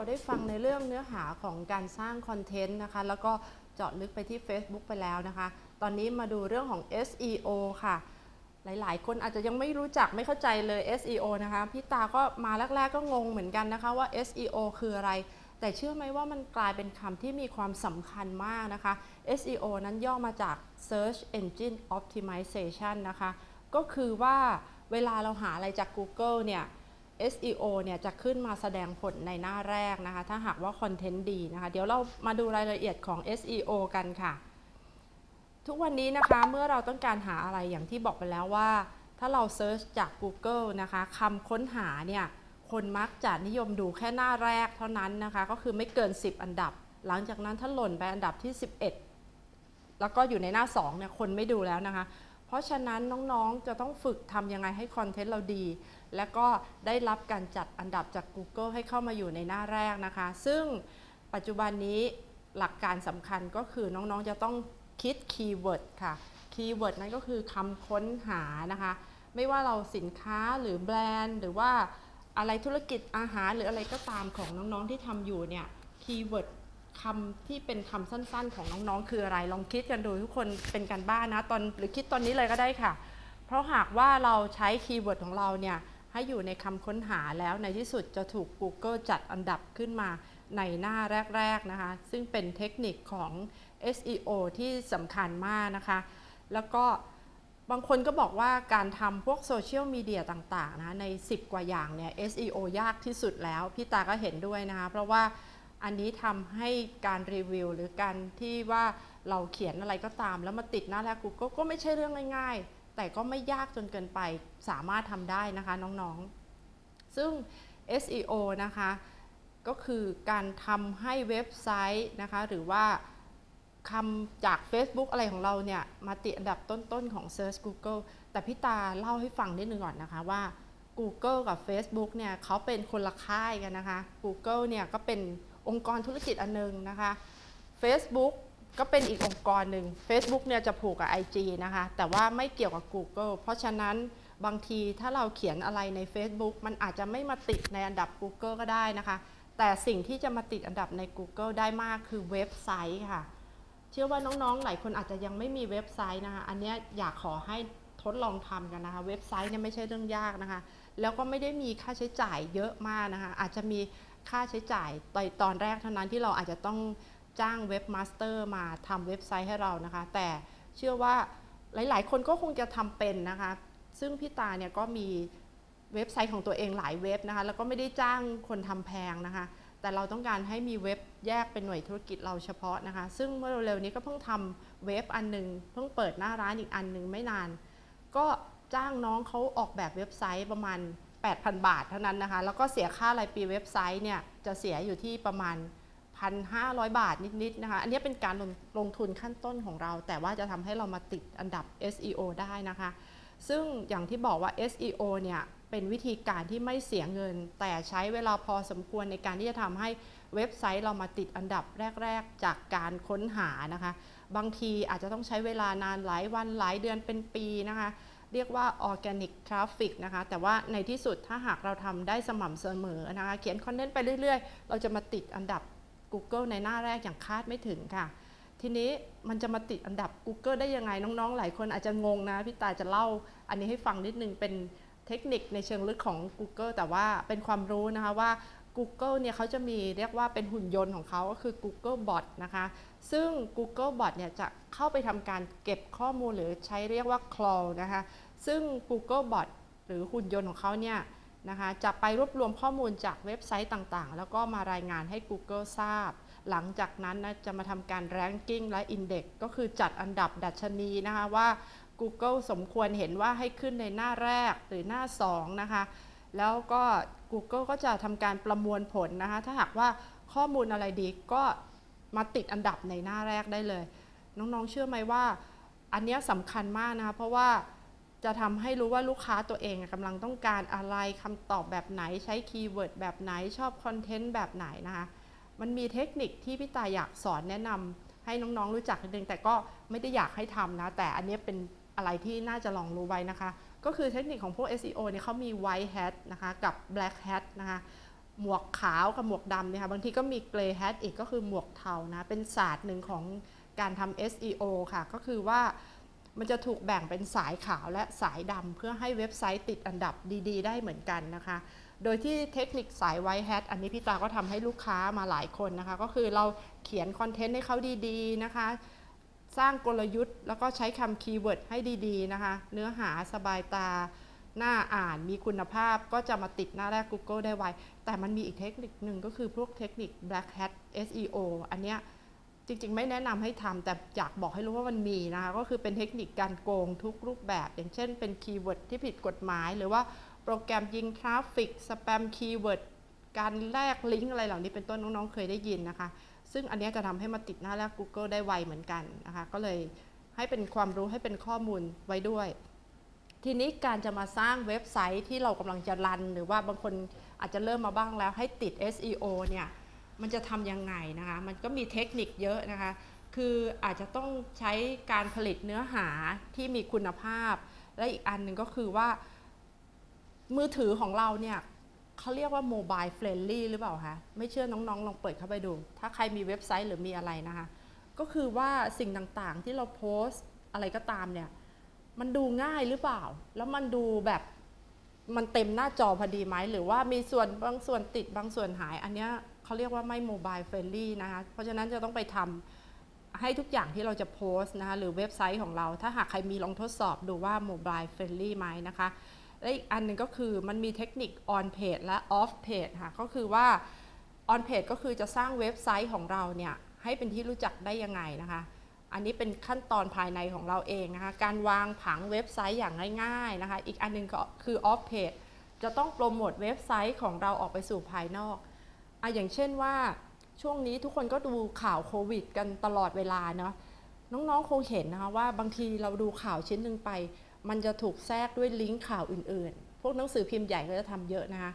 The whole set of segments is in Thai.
เราได้ฟังในเรื่องเนื้อหาของการสร้างคอนเทนต์นะคะ แล้วก็เจาะลึกไปที่ Facebook ไปแล้วนะคะ ตอนนี้มาดูเรื่องของ SEO ค่ะ หลายๆ คนอาจจะยังไม่รู้จักไม่เข้าใจเลย SEO นะคะ พี่ตาก็มาแรก ๆ ก็งงเหมือนกันนะคะว่า SEO คืออะไร แต่เชื่อไหมว่ามันกลายเป็นคำที่มีความสำคัญมากนะคะ SEO นั้นย่อมาจาก Search Engine Optimization นะคะ ก็คือว่าเวลาเราหาอะไรจาก Google เนี่ย SEO เนี่ยจะขึ้นมาแสดงผลในหน้าแรกนะคะ ถ้าหากว่าคอนเทนต์ดีนะคะ เดี๋ยวเรามาดูรายละเอียดของ SEO กันค่ะ ทุกวันนี้นะคะเมื่อเราต้องการหาอะไรอย่างที่บอกไปแล้วว่า ถ้าเราเซิร์ชจาก Google นะคะคำค้นหาเนี่ยคนมักจะนิยมดูแค่หน้าแรกเท่านั้นนะคะ ก็คือไม่เกิน 10 อันดับ หลังจากนั้นถ้าหล่นไปอันดับที่ 11 แล้วก็อยู่ในหน้า2เนี่ยคนไม่ดูแล้วนะคะ เพราะฉะนั้นน้องๆจะต้องฝึกทำยังไงให้คอนเทนต์เราดี และก็ได้รับการจัดอันดับจาก Google ให้เข้ามาอยู่ในหน้าแรกนะคะ ซึ่งปัจจุบันนี้หลักการสำคัญก็คือน้องๆจะต้องคิดคีย์เวิร์ดค่ะ คีย์เวิร์ดนั้นก็คือคำค้นหานะคะ ไม่ว่าเราสินค้าหรือแบรนด์ หรือว่าอะไรธุรกิจอาหารหรืออะไรก็ตามของน้องๆที่ทำอยู่เนี่ย คีย์เวิร์ดคำที่เป็นคำสั้นๆ ของน้องๆ คืออะไร ลองคิดกันดูทุกคนเป็นการบ้านนะตอนหรือคิดตอนนี้เลยก็ได้ค่ะ เพราะหากว่าเราใช้คีย์เวิร์ดของเราเนี่ย ให้อยู่ในคำค้นหาแล้วในที่สุดจะถูก Google จัดอันดับขึ้นมาในหน้าแรก ๆ นะคะ ซึ่งเป็นเทคนิคของ SEO ที่สำคัญมากนะคะ แล้วก็บางคนก็บอกว่าการทำพวกโซเชียลมีเดียต่างๆนะใน 10 กว่าอย่างเนี่ย SEO ยากที่สุดแล้ว พี่ตาก็เห็นด้วยนะคะ เพราะว่าอันนี้ทำให้การรีวิว หรือการที่ว่าเราเขียนอะไรก็ตาม แล้วมาติดหน้าแรก Google ก็ไม่ใช่เรื่องง่ายๆ แต่ก็ไม่ยากจนเกินไปสามารถทำได้นะคะน้องๆ ซึ่ง SEO นะคะก็คือการทำให้เว็บไซต์นะคะหรือว่าคำจาก Facebook อะไรของเราเนี่ย มาติดอันดับต้นๆของ Search Google แต่พี่ตาเล่าให้ฟังนิดนึงก่อนนะคะว่า Google กับ Facebook เนี่ยเขาเป็นคนละค่ายกันนะคะ Google เนี่ยก็เป็นองค์กรธุรกิจอันหนึงนะคะ Facebook ก็เป็นอีกองค์กรหนึ่ง Facebook เนี่ยจะผูกกับ IG นะคะ แต่ว่าไม่เกี่ยวกับ Google เพราะฉะนั้นบางทีถ้าเราเขียนอะไรใน Facebook มันอาจจะไม่มาติดในอันดับ Google ก็ได้นะคะ แต่สิ่งที่จะมาติดอันดับใน Google ได้มากคือเว็บไซต์ค่ะ เชื่อว่าน้องๆ หลายคนอาจจะยังไม่มีเว็บไซต์นะคะ อันนี้อยากขอให้ทดลองทำกันนะคะ เว็บไซต์เนี่ยไม่ใช่เรื่องยากนะคะ แล้วก็ไม่ได้มีค่าใช้จ่ายเยอะมากนะคะ อาจจะมีค่าใช้จ่ายตตอนแรกเท่านั้นที่เราอาจจะต้อง จ้างเว็บมาสเตอร์มาทำเว็บไซต์ให้เรานะคะ แต่เชื่อว่าหลาย ๆ คนก็คงจะทำเป็นนะคะ ซึ่งพี่ตาเนี่ยก็มีเว็บไซต์ของตัวเองหลายเว็บนะคะ แล้วก็ไม่ได้จ้างคนทำแพงนะคะ แต่เราต้องการให้มีเว็บแยกเป็นหน่วยธุรกิจเราเฉพาะนะคะ ซึ่งเมื่อเร็วๆนี้ก็เพิ่งทำเว็บอันหนึ่งเพิ่งเปิดหน้าร้านอีกอันหนึ่งไม่นาน ก็จ้างน้องเขาออกแบบเว็บไซต์ประมาณ 8,000 บาทเท่านั้นนะคะ แล้วก็เสียค่ารายปีเว็บไซต์เนี่ยจะเสียอยู่ที่ประมาณ 1,500 บาทนิดๆนะคะ อันนี้เป็นการลงลงทุนขั้นต้นของเรา แต่ว่าจะทำให้เรามาติดอันดับ SEO ได้นะคะ ซึ่งอย่างที่บอกว่า SEO เนี่ยเป็นวิธีการที่ไม่เสียเงิน แต่ใช้เวลาพอสมควรในการที่จะทำให้เว็บไซต์เรามาติดอันดับแรก ๆ จากการค้นหานะคะ บางทีอาจจะต้องใช้เวลานานหลายวันหลายเดือนเป็นปีนะคะ เรียกว่า organic traffic นะคะ แต่ว่าในที่สุดถ้าหากเราทำได้สม่ำเสมอนะคะ เขียนคอนเทนต์ไปเรื่อย ๆ เราจะมาติดอันดับ Google ในหน้าแรกอย่างคาดไม่ถึงค่ะ ทีนี้มันจะมาติดอันดับ Google ได้ยังไงน้องๆ หลายคนอาจจะงงนะพี่ตาจะเล่า อันนี้ให้ฟังนิดนึงเป็นเทคนิคในเชิงลึกของ Google แต่ว่าเป็นความรู้นะคะว่า Google เนี่ยเขาจะมีเรียกว่าเป็นหุ่นยนต์ของเขาก็คือ Google Bot นะคะ ซึ่ง Google Bot เนี่ยจะเข้าไปทำการเก็บข้อมูลหรือใช้เรียกว่า crawl นะคะ ซึ่ง Google Bot หรือหุ่นยนต์ของเขาเนี่ย นะคะจะไปรวบรวมข้อมูลจากเว็บไซต์ต่างๆ แล้วก็มารายงานให้ Google ทราบ หลังจากนั้นนะจะมาทำการ ranking และ index ก็คือจัดอันดับดัชนีนะคะว่า Google สมควรเห็นว่าให้ขึ้นในหน้าแรกหรือหน้า 2 นะคะ แล้วก็ Google ก็จะทำการประมวลผลนะคะ ถ้าหากว่าข้อมูลอะไรดีก็มาติดอันดับในหน้าแรกได้เลย น้องๆ เชื่อไหมว่า อันเนี้ยสำคัญมากนะคะเพราะว่า จะทำให้รู้ว่าลูกค้าตัวเองกำลังต้องการอะไรคำตอบแบบไหนใช้คีย์เวิร์ดแบบไหนชอบคอนเทนต์แบบไหนนะคะมันมีเทคนิคที่พี่ตาอยากสอนแนะนำให้น้องๆรู้จักนิดนึงแต่ก็ไม่ได้อยากให้ทำนะ แต่อันนี้เป็นอะไรที่น่าจะลองรู้ไว้นะคะ ก็คือเทคนิคของพวก SEO เนี่ยเขามี white hat นะคะกับ black hat นะคะหมวกขาวกับหมวกดำเนี่ยค่ะบางทีก็มีเกรย์แฮทอีกก็คือหมวกเทานะเป็นศาสตร์หนึ่งของการทำ SEO ค่ะ ก็คือว่า มันจะถูกแบ่งเป็นสายขาวและสายดำเพื่อให้เว็บไซต์ติดอันดับดี ๆ ได้เหมือนกันนะคะ โดยที่เทคนิคสายไวท์แฮทอันนี้พี่ตาก็ทำให้ลูกค้ามาหลายคนนะคะ ก็คือเราเขียนคอนเทนต์ให้เขาดีๆนะคะ สร้างกลยุทธ์ แล้วก็ใช้คำคีย์เวิร์ดให้ดีๆนะคะ เนื้อหาสบายตาหน้าอ่านมีคุณภาพก็จะมาติดหน้าแรก Google ได้ไว แต่มันมีอีกเทคนิคหนึ่งก็คือพวกเทคนิค Black Hat SEO อันเนี้ย จริงๆ ไม่แนะนำให้ทำแต่อยากบอกให้รู้ว่ามันมีนะคะก็คือเป็นเทคนิคการโกงทุกรูปแบบ อย่างเช่นเป็นคีย์เวิร์ดที่ผิดกฎหมาย หรือว่าโปรแกรมยิงทราฟฟิกสแปมคีย์เวิร์ดการแลกลิงก์อะไรเหล่านี้เป็นต้นน้องๆเคยได้ยินนะคะ ซึ่งอันนี้จะทำให้มาติดหน้าแรก Google ได้ไวเหมือนกันนะคะก็เลยให้เป็นความรู้ให้เป็นข้อมูลไว้ด้วย ทีนี้การจะมาสร้างเว็บไซต์ที่เรากำลังจะรัน หรือว่าบางคนอาจจะเริ่มมาบ้างแล้วให้ติด SEO เนี่ย มันจะทำยังไงนะคะ มันก็มีเทคนิคเยอะนะคะ คืออาจจะต้องใช้การผลิตเนื้อหาที่มีคุณภาพ และอีกอันหนึ่งก็คือว่า มือถือของเราเนี่ยเขาเรียกว่าโมบายเฟรนลี่หรือเปล่าคะ ไม่เชื่อน้องๆ ลองเปิดเข้าไปดู ถ้าใครมีเว็บไซต์หรือมีอะไรนะคะ ก็คือว่าสิ่งต่างๆที่เราโพสต์อะไรก็ตามเนี่ย มันดูง่ายหรือเปล่า แล้วมันดูแบบมันเต็มหน้าจอพอดีไหม หรือว่ามีส่วนบางส่วนติดบางส่วนหาย อันเนี้ย เขาเรียกว่าไม่โมบายเฟรนลี่นะคะเพราะฉะนั้นจะต้องไปทำให้ทุกอย่างที่เราจะโพสต์นะคะหรือเว็บไซต์ของเรา ถ้าหากใครมีลองทดสอบดูว่าโมบายเฟรนลี่ไหมนะคะและอีกอันหนึ่งก็คือมันมีเทคนิค on page และ off page ค่ะก็คือว่า on page ก็คือจะสร้างเว็บไซต์ของเราเนี่ยให้เป็นที่รู้จักได้ยังไงนะคะอันนี้เป็นขั้นตอนภายในของเราเองนะคะ การวางผังเว็บไซต์อย่างง่ายๆนะคะ อีกอันหนึงก็คือ off page จะต้องโปรโมทเว็บไซต์ของเราออกไปสู่ภายนอก อะอย่างเช่นว่าช่วงนี้ทุกคนก็ดูข่าวโควิด กันตลอดเวลาเนาะน้องๆคงเห็นนะคะว่าบางทีเราดูข่าวชิ้นหนึ่งไป มันจะถูกแทรกด้วยลิงก์ข่าวอื่นๆ พวกหนังสือพิมพ์ใหญ่ก็จะทำเยอะนะคะ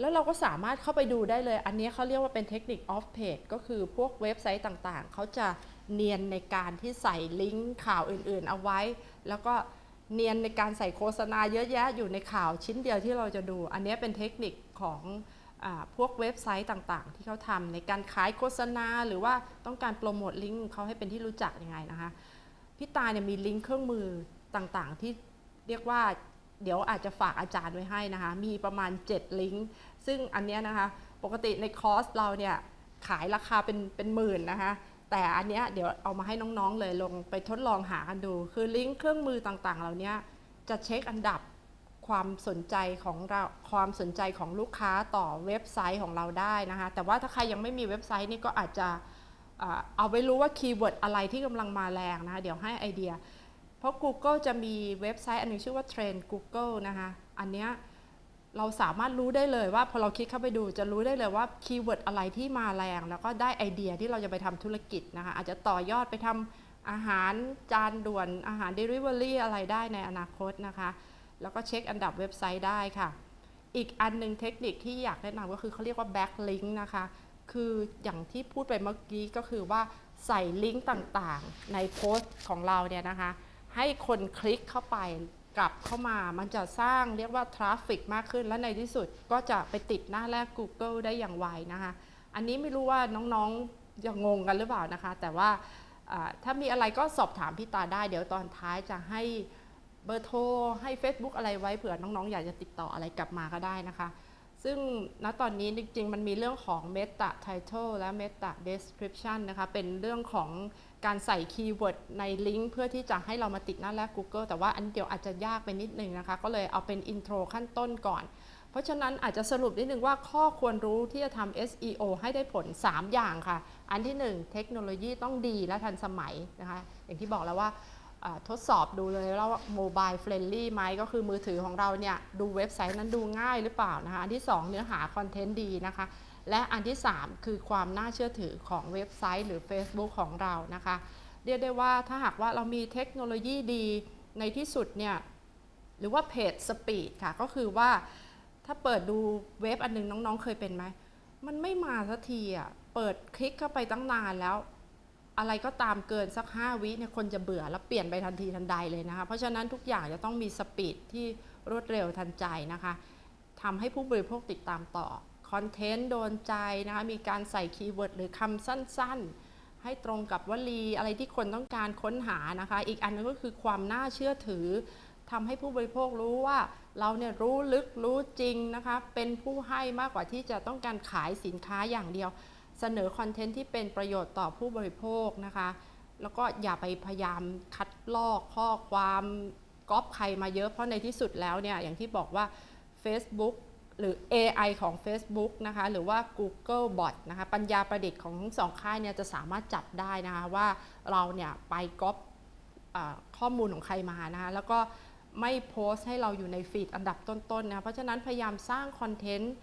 แล้วเราก็สามารถเข้าไปดูได้เลย อันนี้เขาเรียกว่าเป็นเทคนิค off page ก็คือพวกเว็บไซต์ต่างๆ เขาจะเนียนในการที่ใส่ลิงก์ข่าวอื่นๆ เอาไว้ แล้วก็เนียนในการใส่โฆษณาเยอะแยะอยู่ในข่าวชิ้นเดียวที่เราจะดู อันนี้เป็นเทคนิคของ พวกเว็บไซต์ต่างๆ ที่เขาทำในการขายโฆษณา หรือว่าต้องการโปรโมทลิงก์เขาให้เป็นที่รู้จักยังไงนะคะพี่ตาเนี่ยมีลิงก์เครื่องมือต่างๆ ที่เรียกว่าเดี๋ยวอาจจะฝากอาจารย์ไว้ให้นะคะ มีประมาณ 7 ลิงก์ซึ่งอันเนี้ยนะคะปกติในคอร์สเราเนี่ยขายราคาเป็นเป็นหมื่นนะคะแต่อันเนี้ยเดี๋ยวเอามาให้น้องๆเลยลงไปทดลองหากันดู คือลิงก์เครื่องมือต่างๆ เหล่านี้จะเช็คอันดับ ความสนใจของเราความสนใจของลูกค้าต่อเว็บไซต์ของเราได้นะคะ แต่ว่าถ้าใครยังไม่มีเว็บไซต์นี่ก็อาจจะเอาไว้รู้ว่าคีย์เวิร์ดอะไรที่กำลังมาแรงนะคะ เดี๋ยวให้ไอเดีย เพราะ Google จะมีเว็บไซต์อันหนึงชื่อว่า Trend Google นะคะ อันเนี้ยเราสามารถรู้ได้เลยว่าพอเราคลิกเข้าไปดูจะรู้ได้เลยว่าคีย์เวิร์ดอะไรที่มาแรง แล้วก็ได้ไอเดียที่เราจะไปทำธุรกิจนะคะ อาจจะต่อยอดไปทำอาหารจานด่วนอาหาร Delivery อะไรได้ในอนาคตนะคะ แล้วก็เช็คอันดับเว็บไซต์ได้ค่ะ อีกอันหนึงเทคนิคที่อยากแนะนำก็คือเขาเรียกว่า backlink นะคะ คืออย่างที่พูดไปเมื่อกี้ก็คือว่าใส่ลิงก์ต่างๆ ในโพสต์ของเราเนี่ยนะคะ ให้คนคลิกเข้าไปกลับเข้ามา มันจะสร้างเรียกว่าทราฟฟิกมากขึ้น และในที่สุดก็จะไปติดหน้าแรก Google ได้อย่างไวนะคะ อันนี้ไม่รู้ว่าน้องๆจะงงกันหรือเปล่านะคะ แต่ว่าอ่าถ้ามีอะไรก็สอบถามพี่ตาได้ เดี๋ยวตอนท้ายจะให้ เบอร์โทรให้ Facebook อะไรไว้เผื่อน้องๆ อยากจะติดต่ออะไรกลับมาก็ได้นะคะ ซึ่งณตอนนี้จริงๆ มันมีเรื่องของ Meta Title และ Meta Description นะคะ เป็นเรื่องของการใส่คีย์เวิร์ดในลิงก์เพื่อที่จะให้เรามาติดหน้าแรก Google แต่ว่าอันเดียวอาจจะยากไปนิดนึงนะคะ ก็เลยเอาเป็นอินโทรขั้นต้นก่อน เพราะฉะนั้นอาจจะสรุปนิดนึงว่าข้อควรรู้ที่จะทำ SEO ให้ได้ผล 3 อย่างค่ะ อันที่ 1 เทคโนโลยีต้องดีและทันสมัยนะคะ อย่างที่บอกแล้วว่าอ่า ทดสอบดูเลยแล้วว่าโมบายเฟรนลี่ไหมก็คือมือถือของเราเนี่ยดูเว็บไซต์นั้นดูง่ายหรือเปล่านะคะ อันที่ 2 เนื้อหาคอนเทนต์ดีนะคะ และอันที่ 3 คือความน่าเชื่อถือของเว็บไซต์ หรือ Facebook ของเรานะคะ เรียกได้ว่าถ้าหากว่าเรามีเทคโนโลยีดีในที่สุดเนี่ยหรือว่าเพจสปีดค่ะ ก็คือว่าถ้าเปิดดูเว็บอันหนึงน้องๆ เคยเป็นไหม มันไม่มาสักทีอะ เปิดคลิกเข้าไปตั้งนานแล้ว อะไรก็ตามเกินสัก 5 วิเนี่ยคนจะเบื่อแล้วเปลี่ยนไปทันทีทันใดเลยนะคะ เพราะฉะนั้นทุกอย่างจะต้องมีสปีดที่รวดเร็วทันใจนะคะทำให้ผู้บริโภคติดตามต่อคอนเทนต์โดนใจนะคะมีการใส่คีย์เวิร์ดหรือคำสั้นๆ ให้ตรงกับวลีอะไรที่คนต้องการค้นหานะคะ อีกอันนึงก็คือความน่าเชื่อถือทำให้ผู้บริโภครู้ว่าเราเนี่ยรู้ลึกรู้จริงนะคะ เป็นผู้ให้มากกว่าที่จะต้องการขายสินค้าอย่างเดียว เสนอคอนเทนต์ที่เป็นประโยชน์ต่อผู้บริโภคนะคะ แล้วก็อย่าไปพยายามคัดลอกข้อความก๊อปใครมาเยอะเพราะในที่สุดแล้วเนี่ยอย่างที่บอกว่า Facebook หรือ AI ของ Facebook นะคะ หรือว่า Google Bot นะคะ ปัญญาประดิษฐ์ของทั้งสองค่ายเนี่ยจะสามารถจับได้นะคะว่าเราเนี่ยไปก๊อปข้อมูลของใครมานะคะ แล้วก็ไม่โพสต์ให้เราอยู่ในฟีดอันดับต้นๆนะคะเพราะฉะนั้นพยายามสร้างคอนเทนต์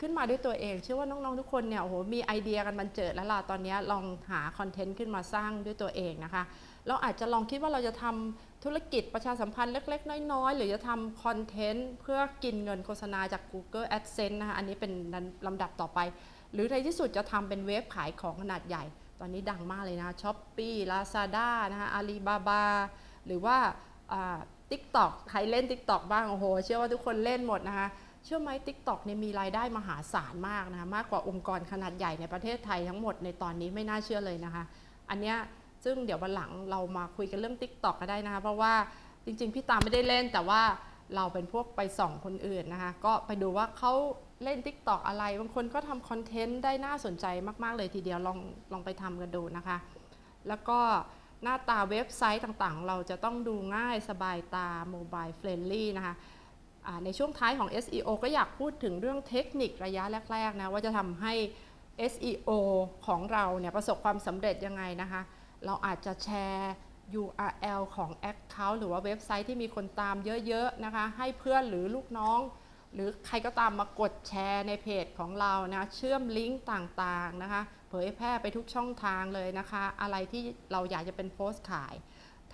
ขึ้นมาด้วยตัวเองเชื่อว่าน้องๆทุกคนเนี่ยโอ้โหมีไอเดียกันมันเจิดแล้วล่ะตอนนี้ลองหาคอนเทนต์ขึ้นมาสร้างด้วยตัวเองนะคะ เราอาจจะลองคิดว่าเราจะทำธุรกิจประชาสัมพันธ์เล็ก ๆ น้อยๆ หรือจะทำคอนเทนต์เพื่อกินเงินโฆษณาจาก Google AdSense นะคะอันนี้เป็นลำดับต่อไป หรือในที่สุดจะทำเป็นเว็บขายของขนาดใหญ่ ตอนนี้ดังมากเลยนะช้อปปี้ลาซาด้านะคะอาลีบาบาหรือว่าติ๊กต็อกใครเล่น TikTok บ้าง โอ้โห เชื่อว่าทุกคนเล่นหมดนะคะ เชื่อไหม TikTok เนี่ยมีรายได้มหาศาลมากนะคะมากกว่าองค์กรขนาดใหญ่ในประเทศไทยทั้งหมดในตอนนี้ไม่น่าเชื่อเลยนะคะ อันเนี้ยซึ่งเดี๋ยววันหลังเรามาคุยกันเรื่อง TikTok ก็ได้นะคะ เพราะว่าจริงๆ พี่ตามไม่ได้เล่น แต่ว่าเราเป็นพวกไปส่องคนอื่นนะคะ ก็ไปดูว่าเขาเล่น TikTok อะไร บางคนก็ทำคอนเทนต์ได้น่าสนใจมากๆเลยทีเดียวลองลองไปทำกันดูนะคะ แล้วก็หน้าตาเว็บไซต์ต่างๆ เราจะต้องดูง่ายสบายตาโมบายเฟรนลี่นะคะ ในช่วงท้ายของ SEO ก็อยากพูดถึงเรื่องเทคนิคระยะแรกๆนะว่าจะทำให้ SEO ของเราเนี่ยประสบความสำเร็จยังไงนะคะ เราอาจจะแชร์ URL ของ Account หรือว่าเว็บไซต์ที่มีคนตามเยอะๆนะคะ ให้เพื่อนหรือลูกน้อง หรือใครก็ตามมากดแชร์ในเพจของเรานะเชื่อมลิงก์ต่างๆนะคะ เผยแพร่ไปทุกช่องทางเลยนะคะ อะไรที่เราอยากจะเป็นโพสต์ขาย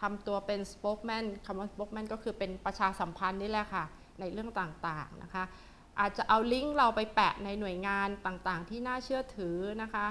ทำตัวเป็น spokesman คำว่า spokesman ก็คือเป็นประชาสัมพันธ์นี่แหละค่ะ ในเรื่องต่างๆนะคะอาจจะเอาลิงก์เราไปแปะในหน่วยงานต่างๆ ที่น่าเชื่อถือนะคะ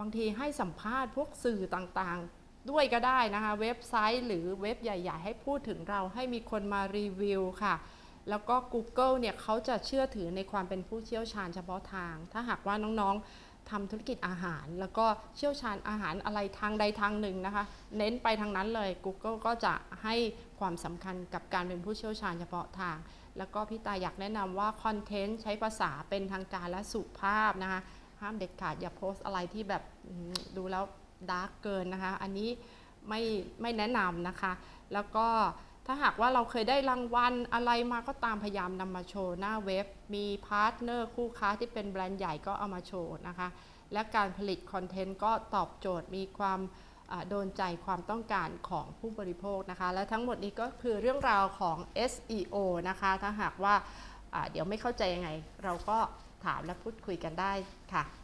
บางทีให้สัมภาษณ์พวกสื่อต่างๆด้วยก็ได้นะคะ เว็บไซต์หรือเว็บใหญ่ๆ ให้พูดถึงเราให้มีคนมารีวิวค่ะแล้วก็ Google เนี่ยเขาจะเชื่อถือในความเป็นผู้เชี่ยวชาญเฉพาะทาง ถ้าหากว่าน้องๆทำธุรกิจอาหาร แล้วก็เชี่ยวชาญอาหารอะไรทางใดทางหนึ่งนะคะ เน้นไปทางนั้นเลย Google ก็จะให้ ความสำคัญกับการเป็นผู้เชี่ยวชาญเฉพาะทาง แล้วก็พี่ตาอยากแนะนำว่าคอนเทนต์ใช้ภาษาเป็นทางการและสุภาพนะคะ ห้ามเด็ดขาดอย่าโพสต์อะไรที่แบบดูแล้วดาร์กเกินนะคะ อันนี้ไม่ไม่แนะนำนะคะ แล้วก็ถ้าหากว่าเราเคยได้รางวัลอะไรมาก็ตามพยายามนำมาโชว์หน้าเว็บ มีพาร์ทเนอร์คู่ค้าที่เป็นแบรนด์ใหญ่ก็เอามาโชว์นะคะ และการผลิตคอนเทนต์ก็ตอบโจทย์มีความ โดนใจความต้องการของผู้บริโภคนะคะ และทั้งหมดนี้ก็คือเรื่องราวของ SEO นะคะ ถ้าหากว่าเดี๋ยวไม่เข้าใจยังไง เราก็ถามและพูดคุยกันได้ค่ะ